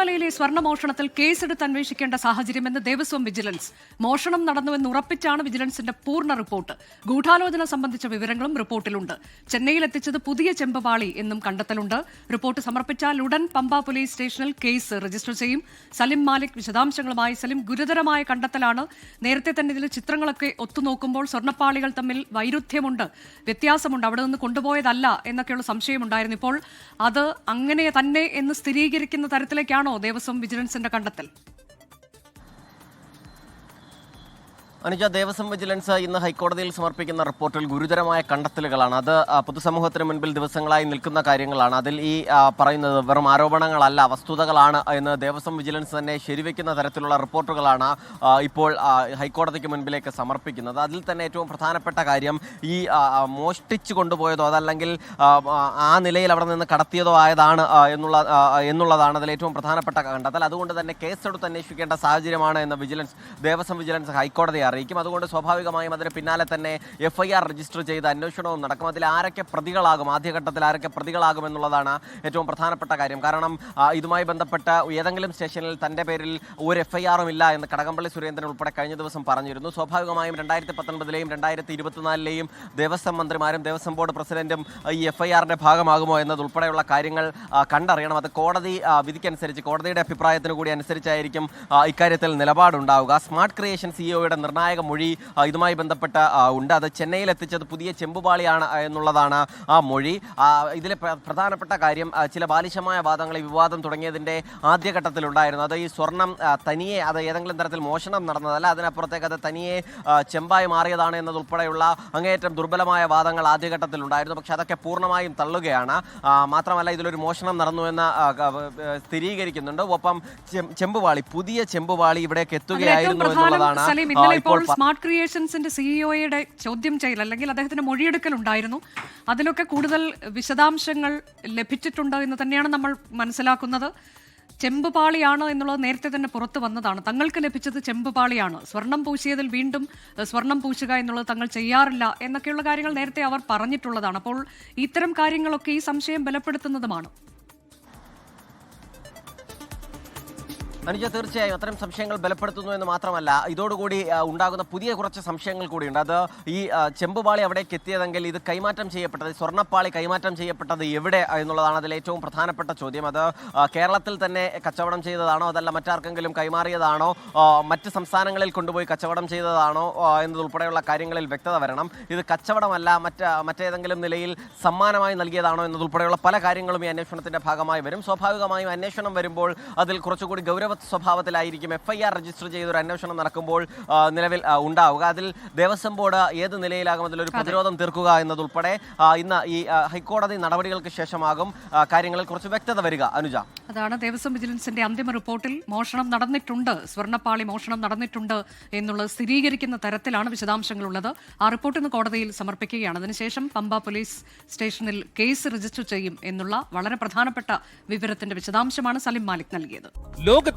ശബരിമലയിലെ സ്വർണമോഷണത്തിൽ കേസെടുത്ത് അന്വേഷിക്കേണ്ട സാഹചര്യമെന്ന് ദേവസ്വം വിജിലൻസ്. മോഷണം നടന്നുവെന്ന് ഉറപ്പിച്ചാണ് വിജിലൻസിന്റെ പൂർണ റിപ്പോർട്ട്. ഗൂഢാലോചന സംബന്ധിച്ച വിവരങ്ങളും റിപ്പോർട്ടിലുണ്ട്. ചെന്നൈയിൽ എത്തിച്ചത് പുതിയ ചെമ്പവാളി എന്നും കണ്ടെത്തലുണ്ട്. റിപ്പോർട്ട് സമർപ്പിച്ചാൽ ഉടൻ പമ്പ പോലീസ് സ്റ്റേഷനിൽ കേസ് രജിസ്റ്റർ ചെയ്യും. സലിം മാലിക് വിശദാംശങ്ങളുമായി സലിം ഗുരുതരമായ കണ്ടെത്തലാണ്. നേരത്തെ തന്നെ ഇതിലെ ചിത്രങ്ങളൊക്കെ ഒത്തുനോക്കുമ്പോൾ സ്വർണപ്പാളികൾ തമ്മിൽ വൈരുദ്ധ്യമുണ്ട്. വ്യത്യാസമുണ്ട്. അവിടെ നിന്ന് കൊണ്ടുപോയതല്ല എന്നൊക്കെയുള്ള സംശയമുണ്ടായിരുന്നു ഇപ്പോൾ. അത് അങ്ങനെ തന്നെ എന്ന് സ്ഥിരീകരിക്കുന്ന തരത്തിലേക്കാണോ ദേവസ്വം വിജിലൻസിന്റെ കണ്ടെത്തൽ? അനുജ ദേവസ്വം വിജിലൻസ് ഇന്ന് ഹൈക്കോടതിയിൽ സമർപ്പിക്കുന്ന റിപ്പോർട്ടിൽ ഗുരുതരമായ കണ്ടെത്തലുകളാണ്. അത് പൊതുസമൂഹത്തിന് മുൻപിൽ ദിവസങ്ങളായി നിൽക്കുന്ന കാര്യങ്ങളാണ്. അതിൽ ഈ പറയുന്നത് വെറും ആരോപണങ്ങളല്ല വസ്തുതകളാണ് എന്ന് ദേവസ്വം വിജിലൻസ് തന്നെ ശരിവെക്കുന്ന തരത്തിലുള്ള റിപ്പോർട്ടുകളാണ് ഇപ്പോൾ ഹൈക്കോടതിക്ക് മുൻപിലേക്ക് സമർപ്പിക്കുന്നത്. അതിൽ തന്നെ ഏറ്റവും പ്രധാനപ്പെട്ട കാര്യം ഈ മോഷ്ടിച്ചു കൊണ്ടുപോയതോ അതല്ലെങ്കിൽ ആ, നിലയിൽ അവിടെ നിന്ന് കടത്തിയതോ ആയതാണ് എന്നുള്ള എന്നുള്ളതാണ് അതിൽ ഏറ്റവും പ്രധാനപ്പെട്ട കണ്ടെത്തൽ. അതുകൊണ്ട് തന്നെ കേസെടുത്ത് അന്വേഷിക്കേണ്ട സാഹചര്യമാണ് എന്ന് വിജിലൻസ് ദേവസ്വം വിജിലൻസ് ഹൈക്കോടതിയെ അറിയിക്കും. അതുകൊണ്ട് സ്വാഭാവികമായും അതിന് പിന്നാലെ തന്നെ എഫ് ഐ ആർ രജിസ്റ്റർ ചെയ്ത് അന്വേഷണവും നടക്കും. അതിൽ ആരൊക്കെ പ്രതികളാകും? ആദ്യഘട്ടത്തിൽ ആരൊക്കെ പ്രതികളാകും എന്നുള്ളതാണ് ഏറ്റവും പ്രധാനപ്പെട്ട കാര്യം. കാരണം ഇതുമായി ബന്ധപ്പെട്ട ഏതെങ്കിലും സ്റ്റേഷനിൽ തന്റെ പേരിൽ ഒരു എഫ് ഐ ആറും ഇല്ല എന്ന് കടകംപള്ളി സുരേന്ദ്രൻ ഉൾപ്പെടെ കഴിഞ്ഞ ദിവസം പറഞ്ഞിരുന്നു. സ്വാഭാവികമായും രണ്ടായിരത്തി പത്തൊൻപതിലെയും രണ്ടായിരത്തി ഇരുപത്തിനാലിലെയും ദേവസ്വം മന്ത്രിമാരും ദേവസ്വം ബോർഡ് പ്രസിഡന്റും ഈ എഫ് ഐ ആറിന്റെ ഭാഗമാകുമോ എന്നതുൾപ്പെടെയുള്ള കാര്യങ്ങൾ കണ്ടറിയണം. അത് കോടതി വിധിക്കനുസരിച്ച് കോടതിയുടെ അഭിപ്രായത്തിന് കൂടി അനുസരിച്ചായിരിക്കും ഇക്കാര്യത്തിൽ നിലപാടുണ്ടാവുക. സ്മാർട്ട് ക്രിയേഷൻ സിഇഒയുടെ നിർണായക മൊഴി ഇതുമായി ബന്ധപ്പെട്ട് ഉണ്ട്. അത് ചെന്നൈയിൽ എത്തിച്ചത് പുതിയ ചെമ്പുപാളിയാണ് എന്നുള്ളതാണ് ആ മൊഴി. ഇതിലെ പ്രധാനപ്പെട്ട കാര്യം ചില ബാലിശമായ വാദങ്ങൾ വിവാദം തുടങ്ങിയതിന്റെ ആദ്യഘട്ടത്തിലുണ്ടായിരുന്നു. അത് ഈ സ്വർണം തനിയെ അത് ഏതെങ്കിലും തരത്തിൽ മോഷണം നടന്നതല്ല അതിനപ്പുറത്തേക്ക് അത് തനിയെ ചെമ്പായി മാറിയതാണ് എന്നതുൾപ്പെടെയുള്ള അങ്ങേയറ്റം ദുർബലമായ വാദങ്ങൾ ആദ്യഘട്ടത്തിലുണ്ടായിരുന്നു. പക്ഷേ പക്ഷെ അതൊക്കെ പൂർണമായും തള്ളുകയാണ്. മാത്രമല്ല ഇതിലൊരു മോഷണം നടന്നു എന്ന് സ്ഥിരീകരിക്കുന്നുണ്ട്. ഒപ്പം ചെമ്പുവാളി പുതിയ ചെമ്പുവാളി ഇവിടേക്ക് എത്തുകയായിരുന്നു എന്നുള്ളതാണ് ഇപ്പോൾ സ്മാർട്ട് ക്രിയേഷൻസിന്റെ സിഇഒയുടെ ചോദ്യം ചെയ്യൽ അല്ലെങ്കിൽ അദ്ദേഹത്തിന്റെ മൊഴിയെടുക്കൽ ഉണ്ടായിരുന്നു അതിലൊക്കെ കൂടുതൽ വിശദാംശങ്ങൾ ലഭിച്ചിട്ടുണ്ട് എന്ന് തന്നെയാണ് നമ്മൾ മനസ്സിലാക്കുന്നത്. ചെമ്പുപാളിയാണ് എന്നുള്ളത് നേരത്തെ തന്നെ പുറത്തു വന്നതാണ്. തങ്ങൾക്ക് ലഭിച്ചത് ചെമ്പുപാളിയാണ്. സ്വർണം പൂശിയതിൽ വീണ്ടും സ്വർണം പൂശുക എന്നുള്ളത് തങ്ങൾ ചെയ്യാറില്ല എന്നൊക്കെയുള്ള കാര്യങ്ങൾ നേരത്തെ അവർ പറഞ്ഞിട്ടുള്ളതാണ്. അപ്പോൾ ഇത്തരം കാര്യങ്ങളൊക്കെ ഈ സംശയം ബലപ്പെടുത്തുന്നതുമാണ്. അനുജ തീർച്ചയായും അത്തരം സംശയങ്ങൾ ബലപ്പെടുത്തുന്നു എന്ന് മാത്രമല്ല ഇതോടുകൂടി ഉണ്ടാകുന്ന പുതിയ കുറച്ച് സംശയങ്ങൾ കൂടിയുണ്ട്. അത് ഈ ചെമ്പുപാളി അവിടേക്ക് എത്തിയതെങ്കിൽ ഇത് കൈമാറ്റം ചെയ്യപ്പെട്ടത് സ്വർണപ്പാളി കൈമാറ്റം ചെയ്യപ്പെട്ടത് എവിടെ എന്നുള്ളതാണ് അതിൽ ഏറ്റവും പ്രധാനപ്പെട്ട ചോദ്യം. അത് കേരളത്തിൽ തന്നെ കച്ചവടം ചെയ്തതാണോ അതല്ല മറ്റാർക്കെങ്കിലും കൈമാറിയതാണോ മറ്റ് സംസ്ഥാനങ്ങളിൽ കൊണ്ടുപോയി കച്ചവടം ചെയ്തതാണോ എന്നതുൾപ്പെടെയുള്ള കാര്യങ്ങളിൽ വ്യക്തത വരണം. ഇത് കച്ചവടമല്ല മറ്റ് മറ്റേതെങ്കിലും നിലയിൽ സമ്മാനമായി നൽകിയതാണോ എന്നതുൾപ്പെടെയുള്ള പല കാര്യങ്ങളും ഈ അന്വേഷണത്തിന്റെ ഭാഗമായി വരും. സ്വാഭാവികമായും അന്വേഷണം വരുമ്പോൾ അതിൽ കുറച്ചുകൂടി ഗൗരവ സ്വഭാവത്തിലായിരിക്കും എഫ് ഐ ആർ രജിസ്റ്റർ ചെയ്തൊരു അന്വേഷണം നടക്കുമ്പോൾ നിലവിൽ ഉണ്ടാവുക. അതിൽ ദേവസ്വം ബോർഡ് ഏത് നിലയിലാകും അതിലൊരു പ്രതിരോധം തീർക്കുക എന്നതുൾപ്പെടെ ഇന്ന് ഈ ഹൈക്കോടതി നടപടികൾക്ക് ശേഷമാകും കാര്യങ്ങളിൽ കുറച്ച് വ്യക്തത വരിക. അനുജ. അതാണ് ദേവസ്വം വിജിലൻസിന്റെ അന്തിമ റിപ്പോർട്ടിൽ മോഷണം നടന്നിട്ടുണ്ട് സ്വർണപ്പാളി മോഷണം നടന്നിട്ടുണ്ട് എന്നുള്ളത് സ്ഥിരീകരിക്കുന്ന തരത്തിലാണ് വിശദാംശങ്ങളുള്ളത്. ആ റിപ്പോർട്ട് ഇന്ന് കോടതിയിൽ സമർപ്പിക്കുകയാണ്. അതിനുശേഷം പമ്പ പോലീസ് സ്റ്റേഷനിൽ കേസ് രജിസ്റ്റർ ചെയ്യും എന്നുള്ള വളരെ പ്രധാനപ്പെട്ട വിവരത്തിന്റെ വിശദാംശമാണ് സലിം മാലിക് നൽകിയത്.